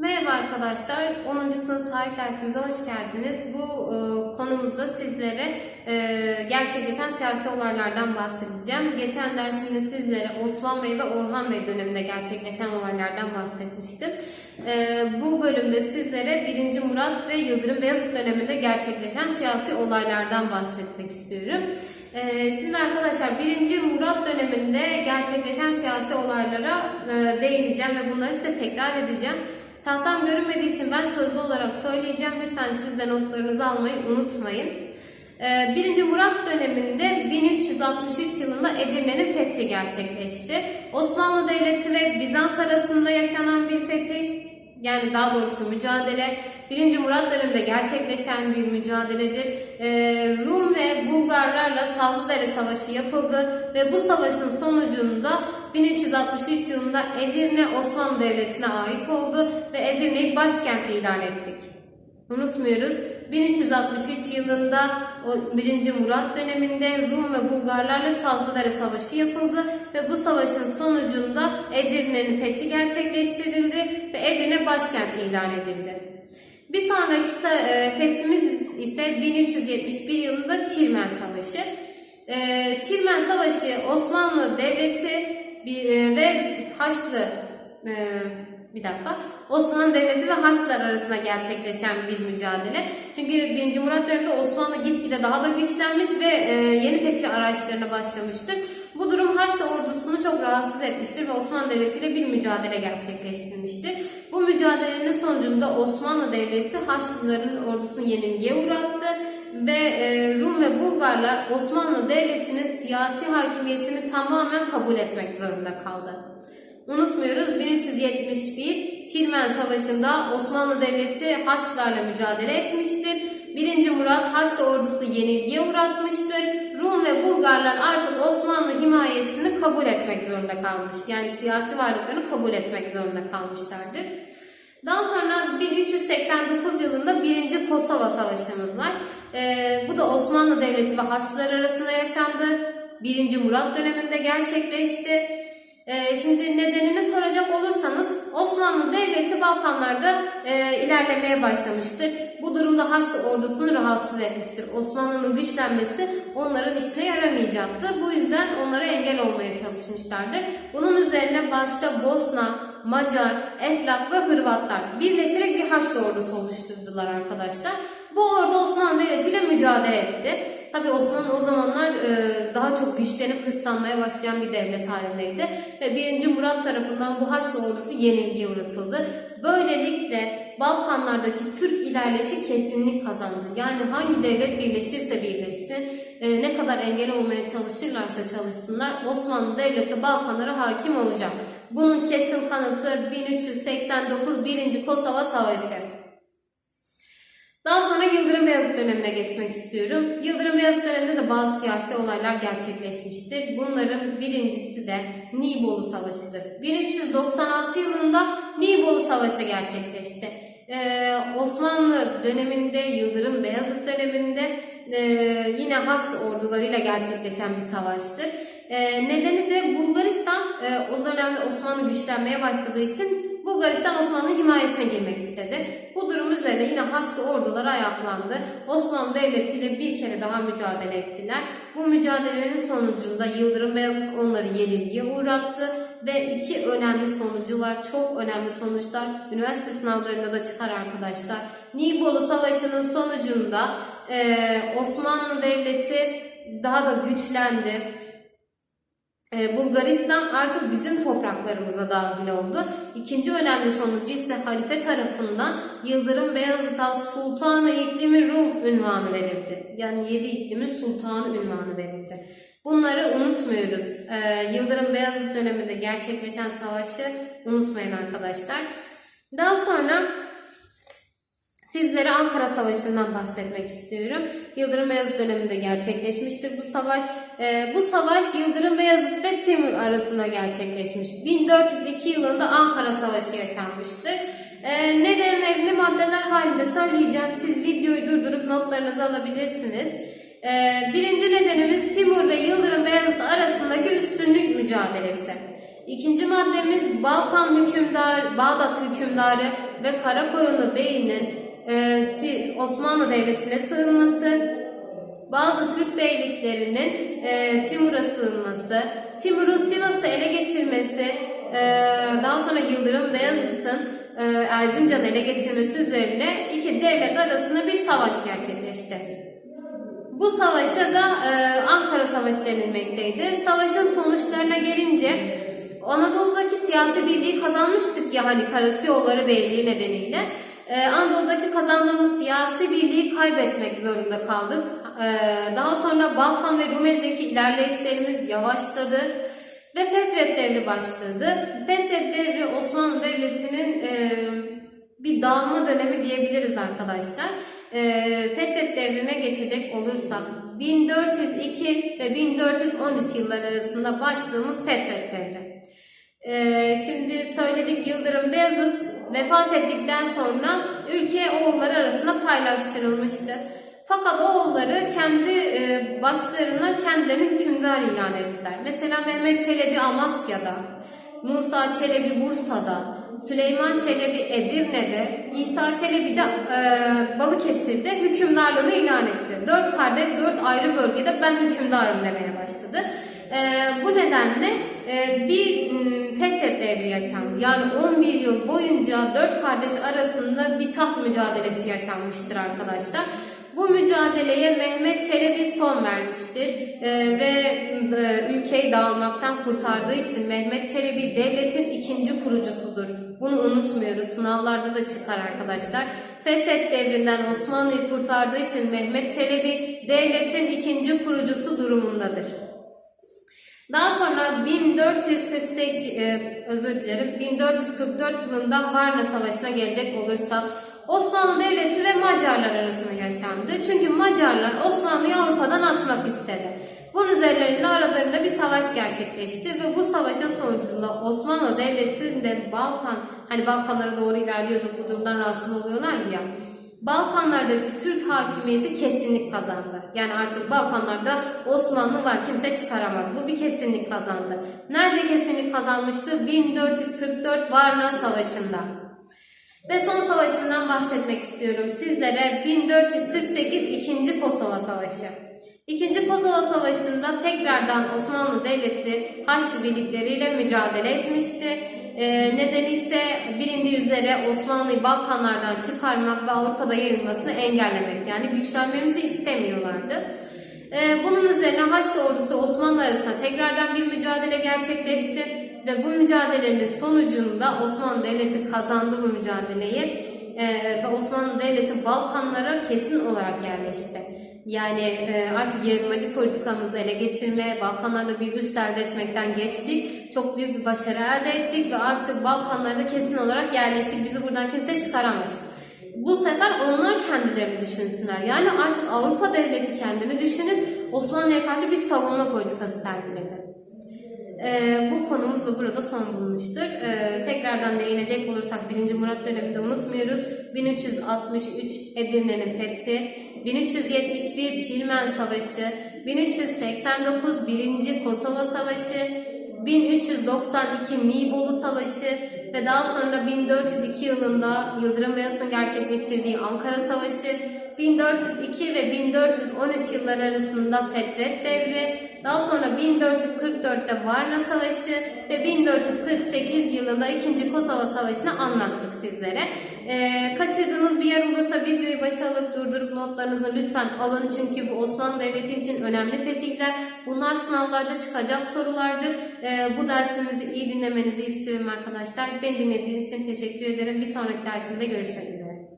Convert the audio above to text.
Merhaba arkadaşlar, 10. sınıf tarih dersimize hoş geldiniz. Bu e, konumuzda sizlere e, gerçekleşen siyasi olaylardan bahsedeceğim. Geçen dersimde sizlere Osman Bey ve Orhan Bey döneminde gerçekleşen olaylardan bahsetmiştim. E, bu bölümde sizlere 1. Murat ve Yıldırım Beyazıt döneminde gerçekleşen siyasi olaylardan bahsetmek istiyorum. E, şimdi arkadaşlar 1. Murat döneminde gerçekleşen siyasi olaylara e, değineceğim ve bunları size tekrar edeceğim. Tahtam görünmediği için ben sözlü olarak söyleyeceğim. Lütfen siz de notlarınızı almayı unutmayın. Ee, 1. Murat döneminde 1363 yılında Edirne'nin fethi gerçekleşti. Osmanlı Devleti ve Bizans arasında yaşanan bir fetih, yani daha doğrusu mücadele 1. Murat döneminde gerçekleşen bir mücadeledir. Ee, Rum Bulgarlarla Sazlıdere Savaşı yapıldı ve bu savaşın sonucunda 1363 yılında Edirne Osmanlı Devleti'ne ait oldu ve Edirne'yi başkent ilan ettik. Unutmuyoruz. 1363 yılında o 1. Murat döneminde Rum ve Bulgarlarla Sazlıdere Savaşı yapıldı ve bu savaşın sonucunda Edirne'nin fethi gerçekleştirildi ve Edirne başkent ilan edildi. Bir sonraki e, fethimiz ise 1371 yılında Çirmen Savaşı. E, Çirmen Savaşı Osmanlı Devleti e, ve Haçlı bir dakika. Osmanlı Devleti ve Haçlılar arasında gerçekleşen bir mücadele. Çünkü 1. Murat döneminde Osmanlı gitgide daha da güçlenmiş ve yeni fetih araçlarına başlamıştır. Bu durum Haçlı ordusunu çok rahatsız etmiştir ve Osmanlı Devleti ile bir mücadele gerçekleştirmiştir. Bu mücadelenin sonucunda Osmanlı Devleti Haçlıların ordusunu yenilgiye uğrattı ve e, Rum ve Bulgarlar Osmanlı Devleti'nin siyasi hakimiyetini tamamen kabul etmek zorunda kaldı. Unutmuyoruz 1371 Çirmen Savaşı'nda Osmanlı Devleti Haçlılarla mücadele etmiştir. 1. Murat Haçlı ordusu yenilgiye uğratmıştır. Rum ve Bulgarlar artık Osmanlı himayesini kabul etmek zorunda kalmış. Yani siyasi varlıklarını kabul etmek zorunda kalmışlardır. Daha sonra 1389 yılında 1. Kosova Savaşımız var. Ee, bu da Osmanlı Devleti ve Haçlılar arasında yaşandı. 1. Murat döneminde gerçekleşti. Ee, şimdi nedenini soracak olursanız Osmanlı Devleti Balkanlarda e, ilerlemeye başlamıştır. Bu durumda Haçlı ordusunu rahatsız etmiştir. Osmanlı'nın güçlenmesi onların işine yaramayacaktı. Bu yüzden onlara engel olmaya çalışmışlardır. Bunun üzerine başta Bosna, Macar, Eflak ve Hırvatlar birleşerek bir Haçlı ordusu oluşturdular arkadaşlar. Bu ordu Osmanlı Devleti ile mücadele etti. Tabi Osmanlı o zamanlar e, daha çok güçlenip hırslanmaya başlayan bir devlet halindeydi. Ve 1. Murat tarafından bu Haçlı ordusu yenilgiye uğratıldı. Böylelikle Balkanlardaki Türk ilerleyişi kesinlik kazandı. Yani hangi devlet birleşirse birleşsin, e, ne kadar engel olmaya çalışırlarsa çalışsınlar Osmanlı Devleti Balkanlara hakim olacak. Bunun kesin kanıtı 1389 1. Kosova Savaşı. Daha sonra Yıldırım Beyazıt dönemine geçmek istiyorum. Yıldırım Beyazıt döneminde de bazı siyasi olaylar gerçekleşmiştir. Bunların birincisi de Nibolu Savaşı'dır. 1396 yılında Nibolu Savaşı gerçekleşti. Ee, Osmanlı döneminde, Yıldırım Beyazıt döneminde e, yine Haçlı ordularıyla gerçekleşen bir savaştır. E, nedeni de Bulgaristan e, o dönemde Osmanlı güçlenmeye başladığı için Bulgaristan Osmanlı himayesine girmek istedi. Üzerine yine Haçlı ordular ayaklandı. Osmanlı Devleti ile bir kere daha mücadele ettiler. Bu mücadelenin sonucunda Yıldırım Beyazıt onları yenilgiye uğrattı ve iki önemli sonucu var. Çok önemli sonuçlar. Üniversite sınavlarında da çıkar arkadaşlar. Nibolu Savaşı'nın sonucunda eee, Osmanlı Devleti daha da güçlendi. Ee, Bulgaristan artık bizim topraklarımıza dahil oldu. İkinci önemli sonucu ise halife tarafından Yıldırım Beyazıt'a Sultanı İklimi Rum ünvanı verildi. Yani yedi iklimin sultanı ünvanı verildi. Bunları unutmuyoruz. Ee, Yıldırım Beyazıt döneminde gerçekleşen savaşı unutmayın arkadaşlar. Daha sonra Sizlere Ankara Savaşı'ndan bahsetmek istiyorum. Yıldırım Beyazıt döneminde gerçekleşmiştir bu savaş. Ee, bu savaş Yıldırım Beyazıt ve Timur arasında gerçekleşmiş. 1402 yılında Ankara Savaşı yaşanmıştır. Ee, nedenlerini maddeler halinde söyleyeceğim. Siz videoyu durdurup notlarınızı alabilirsiniz. Ee, birinci nedenimiz Timur ve Yıldırım Beyazıt arasındaki üstünlük mücadelesi. İkinci maddemiz Balkan hükümdar, Bağdat hükümdarı ve Karakoyunlu Bey'inin e, Osmanlı Devleti'ne sığınması. Bazı Türk beyliklerinin e, Timur'a sığınması, Timur'un Sivas'ı ele geçirmesi, e, daha sonra Yıldırım Beyazıt'ın e, Erzincan'ı ele geçirmesi üzerine iki devlet arasında bir savaş gerçekleşti. Bu savaşa da e, Ankara Savaşı denilmekteydi. Savaşın sonuçlarına gelince Anadolu'daki siyasi birliği kazanmıştık ya hani Karasiyolları Beyliği nedeniyle. E, Anadolu'daki kazandığımız siyasi birliği kaybetmek zorunda kaldık. E, daha sonra Balkan ve Rumeli'deki ilerleyişlerimiz yavaşladı ve Fetret Devri başladı. Fetret Devri Osmanlı Devleti'nin e, bir dağılma dönemi diyebiliriz arkadaşlar. E, Fetret devrine geçecek olursak 1402 ve 1413 yıllar arasında başladığımız Fetret devri. E, şimdi söyledik Yıldırım Beyazıt vefat ettikten sonra ülke oğulları arasında paylaştırılmıştı. Fakat oğulları kendi e, başlarına kendilerini hükümdar ilan ettiler. Mesela Mehmet Çelebi Amasya'da, Musa Çelebi Bursa'da, Süleyman Çelebi Edirne'de, İsa Çelebi de e, Balıkesir'de hükümdarlığını ilan etti. Dört kardeş dört ayrı bölgede ben hükümdarım demeye başladı. E, bu nedenle e, bir Fethet devri yaşandı. Yani 11 yıl boyunca dört kardeş arasında bir taht mücadelesi yaşanmıştır arkadaşlar. Bu mücadeleye Mehmet Çelebi son vermiştir Ee, ve e, ülkeyi dağılmaktan kurtardığı için Mehmet Çelebi devletin ikinci kurucusudur. Bunu unutmuyoruz. Sınavlarda da çıkar arkadaşlar. Fethet devrinden Osmanlı'yı kurtardığı için Mehmet Çelebi devletin ikinci kurucusu durumundadır. Daha sonra 1448 e, özür dilerim 1444 yılında Varna Savaşı'na gelecek olursak Osmanlı Devleti ve Macarlar arasında yaşandı. Çünkü Macarlar Osmanlı'yı Avrupa'dan atmak istedi. Bunun üzerlerinde aralarında bir savaş gerçekleşti ve bu savaşın sonucunda Osmanlı Devleti'nde Balkan, hani Balkanlara doğru ilerliyorduk bu durumdan rahatsız oluyorlar ya. Balkanlardaki Türk hakimiyeti kesinlik kazandı. Yani artık Balkanlarda Osmanlı var kimse çıkaramaz. Bu bir kesinlik kazandı. Nerede kesinlik kazanmıştı? 1444 Varna Savaşı'nda. Ve son savaşından bahsetmek istiyorum sizlere. 1448 İkinci Kosova Savaşı. İkinci Kosova Savaşı'nda tekrardan Osmanlı Devleti Haçlı birlikleriyle mücadele etmişti. Ee, nedeni ise bilindiği üzere Osmanlı'yı Balkanlardan çıkarmak ve Avrupa'da yayılmasını engellemek. Yani güçlenmemizi istemiyorlardı. Ee, bunun üzerine Haçlı ordusu Osmanlı arasında tekrardan bir mücadele gerçekleşti ve bu mücadelenin sonucunda Osmanlı Devleti kazandı bu mücadeleyi Ee, ve Osmanlı Devleti Balkanlara kesin olarak yerleşti. Yani e, artık yayılmacı politikamızı ele geçirme, Balkanlarda bir üst elde etmekten geçtik. Çok büyük bir başarı elde ettik ve artık Balkanlarda kesin olarak yerleştik. Bizi buradan kimse çıkaramaz. Bu sefer onlar kendilerini düşünsünler. Yani artık Avrupa devleti kendini düşünüp Osmanlı'ya karşı bir savunma politikası sergiledi. Ee, bu konumuz da burada son bulmuştur. Ee, tekrardan değinecek olursak 1. Murat döneminde unutmuyoruz. 1363 Edirne'nin fethi, 1371 Çilmen Savaşı, 1389 1. Kosova Savaşı, 1392 Nibolu Savaşı ve daha sonra 1402 yılında Yıldırım Beyazıt'ın gerçekleştirdiği Ankara Savaşı, 1402 ve 1413 yıllar arasında Fetret Devri, daha sonra 1444'te Varna Savaşı ve 1448 yılında 2. Kosova Savaşı'nı anlattık sizlere. Ee, kaçırdığınız bir yer olursa videoyu başa alıp durdurup notlarınızı lütfen alın. Çünkü bu Osmanlı Devleti için önemli fetihler. Bunlar sınavlarda çıkacak sorulardır. Ee, bu dersimizi iyi dinlemenizi istiyorum arkadaşlar. Beni dinlediğiniz için teşekkür ederim. Bir sonraki dersimde görüşmek üzere.